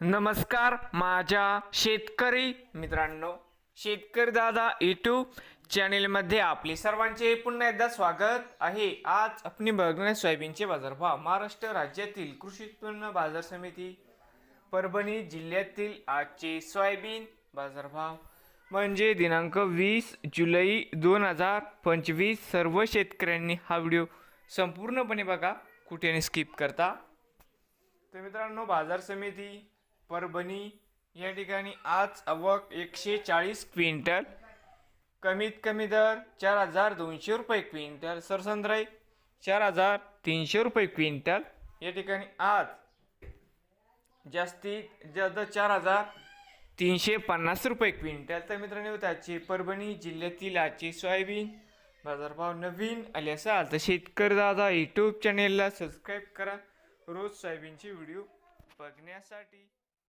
नमस्कार माझ्या शेतकरी मित्रांनो शेतकरी दादा यूट्यूब चॅनेलमध्ये आपले सर्वांचे पुन्हा एकदा स्वागत आहे. आज आपण बघणार सोयाबीनचे बाजारभाव. महाराष्ट्र राज्यातील कृषी उत्पन्न बाजार समिती परभणी जिल्ह्यातील आजचे सोयाबीन बाजारभाव. म्हणजे दिनांक वीस जुलै दोन हजार पंचवीस सर्व शेतकऱ्यांनी हा व्हिडिओ संपूर्णपणे बघा. कुठेने स्किप करता? तर मित्रांनो बाजार समिती परभणी या ठिकाणी आज आवक एकशे चाळीस क्विंटल. कमीत कमी दर चार हजार दोनशे रुपये क्विंटल. सरसंद्राई चार हजार तीनशे रुपये क्विंटल. या ठिकाणी आज जास्तीत जास्त चार हजार तीनशे पन्नास रुपये क्विंटल. तर मित्रांनो त्याचे परभणी जिल्ह्यातील आजचे सोयाबीन बाजारभाव नवीन आले असाल तर शेतकरी दादा यूट्यूब चॅनेलला सबस्क्राईब करा. रोज सोयाबीनचे व्हिडिओ बघण्यासाठी.